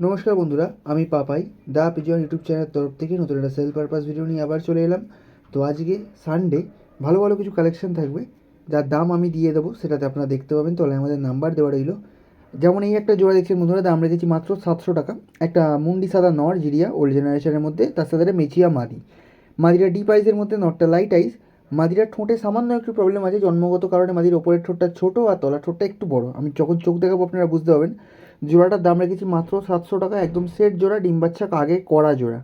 নমস্কার বন্ধুরা, আমি পাপাই, দা পিজন ইউটিউব চ্যানেলের তরফ থেকে নতুন একটা সেল পারপাস ভিডিও নিয়ে আবার চলে এলাম। তো আজকে সানডে ভালো ভালো কিছু কালেকশন থাকবে, যার দাম আমি দিয়ে দেবো, সেটাতে আপনারা দেখতে পাবেন। তাহলে আমাদের নাম্বার দেওয়া রইল। যেমন এই একটা জোড়া দেখছেন বন্ধুরা, দাম রেখেছি মাত্র সাতশো টাকা। একটা মুন্ডি সাদা নর জিরিয়া ওল্ড জেনারেশনের মধ্যে, তার সাথে মেচিয়া মাদি। মাদিরা ডিপ আইসের মধ্যে নটটা লাইট আইস মাদিরা ঠোঁটে সামান্য একটু প্রবলেম আছে, জন্মগত কারণে মাদির ওপরের ঠোঁটটা ছোটো আর তলার ঠোঁটটা একটু বড়। আমি যখন চোখ দেখাবো, আপনারা বুঝতে পারবেন। জোড়াটার দাম রেখেছি মাত্র সাতশো টাকা, একদম সেট জোড়া, ডিম বাচ্চা আগে করা জোড়া।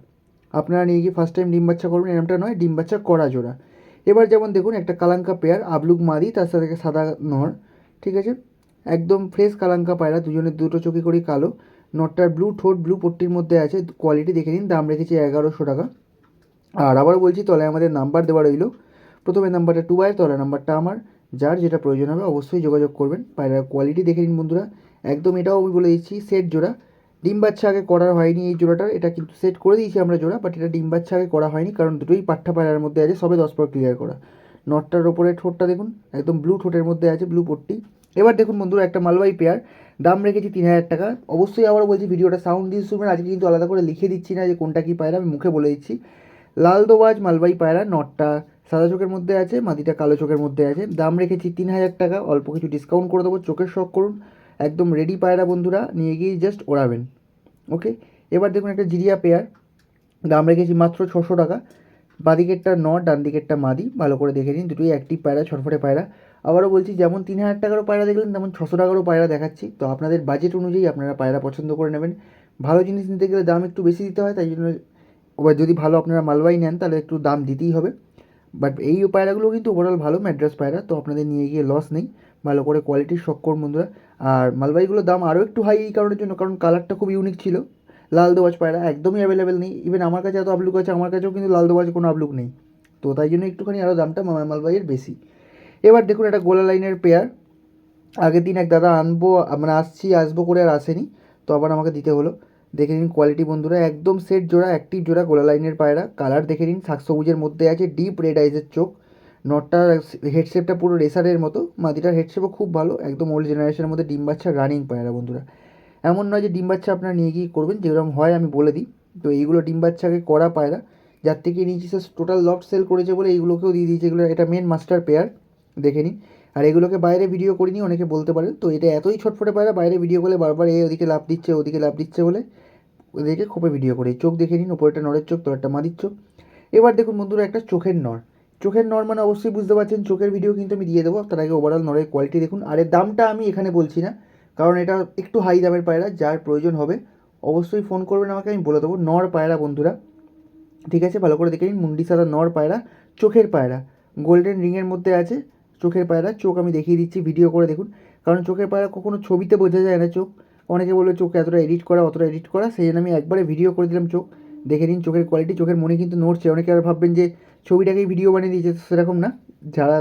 আপনারা নিয়ে গিয়ে ফার্স্ট টাইম ডিম বাচ্চা করবেন, এরমটা নয়, ডিম বাচ্চা করা জোড়া। এবার যেমন দেখুন, একটা কালাঙ্কা পেয়ার, আবলুক মাদি, তার সাথে সাদা নর, ঠিক আছে? একদম ফ্রেশ কালাঙ্কা পায়রা দুজনের দুটো চোখে করি কালো। নটটার ব্লু ঠোঁট ব্লু পট্টির মধ্যে আছে কোয়ালিটি দেখে নিন, দাম রেখেছি এগারোশো টাকা। আর আবার বলছি, তলায় আমাদের নাম্বার দেওয়া রইল। প্রথমে নাম্বারটা টু আয়ের তলায় নাম্বারটা আমার। যার যেটা প্রয়োজন হবে, অবশ্যই যোগাযোগ করবেন। পায়রার কোয়ালিটি দেখে নিন বন্ধুরা। একদম এটাও আমি বলে দিচ্ছি সেট জোড়া। ডিম বাচ্চা আগে করা হয়নি এই জোড়াটার, এটা কিন্তু সেট করে দিয়েছি আমরা জোড়া বাট এটা ডিম বাচ্চা আগে করা হয়নি, কারণ দুটোই পাঠ্যা পায়রার মধ্যে আছে, সবে দশ পর ক্লিয়ার করা। নটটার ওপরে ঠোঁটটা দেখুন, একদম ব্লু ঠোঁটের মধ্যে আছে ব্লু পট্টি। এবার দেখুন বন্ধুরা, একটা মালবাই পেয়ার দাম রেখেছি তিন হাজার টাকা। অবশ্যই আবার বলছি, ভিডিওটা সাউন্ড দিয়ে শুনবেন, আজকে কিন্তু আলাদা করে লিখে দিচ্ছি না যে কোনটা কী পায়রা, আমি মুখে বলে দিচ্ছি। লাল দোবাজ মালবাই পায়রা নটটা সাদা চোখের মধ্যে আছে, মাদিটা কালো চোখের মধ্যে আছে। দাম রেখেছি তিন হাজার টাকা, অল্প কিছু ডিসকাউন্ট করে দেবো, চোখের শখ করুন। একদম রেডি পায়রা বন্ধুরা, নিয়ে গিয়ে জাস্ট ওড়াবেন। ওকে এবার দেখুন একটা জিরিয়া পেয়ার দাম রেখেছি মাত্র ছশো টাকা। বাদিকেরটা নট ডান দিকেরটা মাদি, ভালো করে দেখে নিন, দুটোই অ্যাক্টিভ পায়রা, ছটফটে পায়রা। আবারও বলছি, যেমন তিন হাজার টাকারও পায়রা দেখলেন, তেমন ছশো টাকারও পায়রা দেখাচ্ছি। তো আপনাদের বাজেট অনুযায়ী আপনারা পায়রা পছন্দ করে নেবেন। ভালো জিনিস নিতে গেলে দাম একটু বেশি দিতে হয়, তাই জন্য এবার যদি ভালো আপনারা মালবাই নেন, তাহলে একটু দাম দিতেই হবে। বাট এই পায়রাগুলো কিন্তু ওভারঅল ভালো, ম্যাড্রাস পায়রা, তো আপনাদের নিয়ে গিয়ে লস নেই। ভালো করে কোয়ালিটির শক্কর বন্ধুরা। আর মালবাইগুলোর দাম আরও একটু হাই এই কারণের জন্য, কারণ কালারটা খুব ইউনিক ছিল। লাল দোবাজ পায়রা একদমই অ্যাভেলেবেল নেই। ইভেন আমার কাছে এত আবলুক আছে, আমার কাছেও কিন্তু লাল দোবাজ কোনো আবলুক নেই। তো তাই জন্য একটুখানি আরও দামটা মামা মালবাইয়ের বেশি। এবার দেখুন একটা গোলা লাইনের পেয়ার আগের দিন এক দাদা আনব মানে আসছি, আসব করে আর আসেনি। তো আবার আমাকে দিতে হলো। দেখে নিন কোয়ালিটি বন্ধুরা, একদম সেট জোড়া অ্যাক্টিভ জোড়া গোলা লাইনের পায়রা। কালার দেখে নিন শাক সবুজের মধ্যে আছে ডিপ রেড আইজের চোখ। নটটার হেডশেপটা পুরো রেসারের মতো। মাদিটার হেডশেপও খুব ভালো, একদম ওল্ড জেনারেশনের মধ্যে ডিম বাচ্চা রানিং পায়রা বন্ধুরা। এমন নয় যে ডিম বাচ্চা আপনারা নিয়ে গিয়ে করবেন, যেরকম হয় আমি বলে দিই। তো এইগুলো ডিম বাচ্চাকে করা পায়রা। যার থেকে নিয়েছি সে টোটাল লফট সেল করেছে বলে এইগুলোকেও দিয়ে দিয়েছে। এগুলো এটা মেন মাস্টার পেয়ার দেখে নিন। আর এগুলোকে বাইরে ভিডিও করিনি অনেকে বলতে পারেন তো এটা এতই ছটফটে পায়রা, বাইরে ভিডিও করলে বারবার এ ওদিকে লাভ দিচ্ছে, ওদিকে লাভ দিচ্ছে বলে ওদেরকে খোপে ভিডিও করে। চোখ দেখে নিন ওপরটা নরের চোখ তোরটা মাদির চোখ। এবার দেখুন বন্ধুরা একটা চোখের নর চোখের নর মানে অবশ্যই বুঝতে পারছেন, চোখের ভিডিও কিন্তু আমি দিয়ে দেবো। তার আগে ওভারঅল নরের কোয়ালিটি দেখুন। আর এর দামটা আমি এখানে বলছি না, কারণ এটা একটু হাই দামের পায়রা, যার প্রয়োজন হবে অবশ্যই ফোন করবেন আমাকে, আমি বলে দেবো। নর পায়রা বন্ধুরা, ঠিক আছে? ভালো করে দেখে নিন মুন্ডি সাদা নর পায়রা, চোখের পায়রা। গোল্ডেন রিংয়ের মধ্যে আছে চোখের পায়রা। চোখ আমি দেখিয়ে দিচ্ছি ভিডিও করে দেখুন। কারণ চোখের পায়রা কখনো ছবিতে বোঝা যায় না চোখ। অনেকে বলবে চোখ এতটা এডিট করা, অতটা এডিট করা। সেই জন্য আমি একবারে ভিডিও করে দিলাম চোখ। দেখে নিন, চোখের কোয়ালিটি চোখের মনে কিন্তু নড়ছে। অনেকে আর ভাববেন যে ছবিটাকেই ভিডিও বানিয়ে দিয়েছে সেরকম না। যারা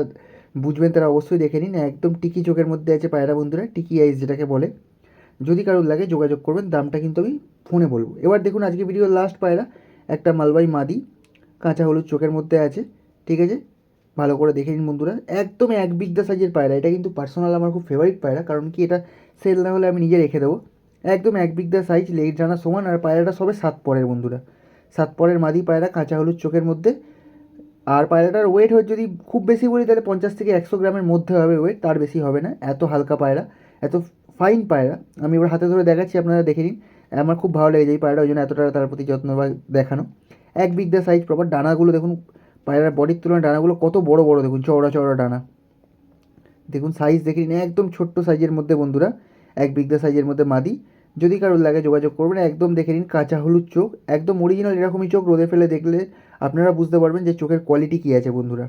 বুঝবেন তারা অবশ্যই দেখে নিন। একদম টিকি চোখের মধ্যে আছে পায়রা বন্ধুরা, টিকি আইস যেটাকে বলে। যদি কারোর লাগে যোগাযোগ করবেন, দামটা কিন্তু আমি ফোনে বলব। এবার দেখুন আজকে ভিডিও লাস্ট পায়রা, একটা মালবাই মাদি, কাঁচা হলুদ চোখের মধ্যে আছে, ঠিক আছে? ভালো করে দেখে নিন বন্ধুরা। একদম এক বিঘা সাইজের পায়রা। এটা কিন্তু পার্সোনাল আমার খুব ফেভারিট পায়রা, কারণ কি এটা সেল না হলে আমি নিজে রেখে দেবো। একদম এক বিঘা সাইজ লেগ জানা সমান, আর পায়রাটা সবে সাত পরের বন্ধুরা। সাত পরের মাদি পায়রা, কাঁচা হলুদ চোখের মধ্যে। আর পায়রাটার ওয়েট হয় যদি খুব বেশি বলি, তাহলে পঞ্চাশ থেকে একশো গ্রামের মধ্যে হবে ওয়েট তার বেশি হবে না। এত হালকা পায়রা, এত ফাইন পায়রা। আমি এবার হাতে ধরে দেখাচ্ছি, আপনারা দেখে নিন। আমার খুব ভালো লেগেছে এই পায়রা ওই জন্য এতটা তার প্রতি যত্ন বা দেখানো। এক বিঘা সাইজ প্রপার ডানাগুলো দেখুন, পায়রার বডির তুলনায় ডানাগুলো কত বড় বড়, দেখুন, চওড়া চওড়া ডানা। দেখুন সাইজ দেখে নিন, একদম ছোট্ট সাইজের মধ্যে বন্ধুরা, এক বিঘা সাইজের মধ্যে মাদি। যদি কারোর লাগে যোগাযোগ করবেন, একদম দেখে নিন কাঁচা হলুদ চোখ। একদম অরিজিনাল এরকমই চোখ রোদে ফেলে দেখলে আপনারা বুঝতে পারবেন যে চোখের কোয়ালিটি কী আছে বন্ধুরা।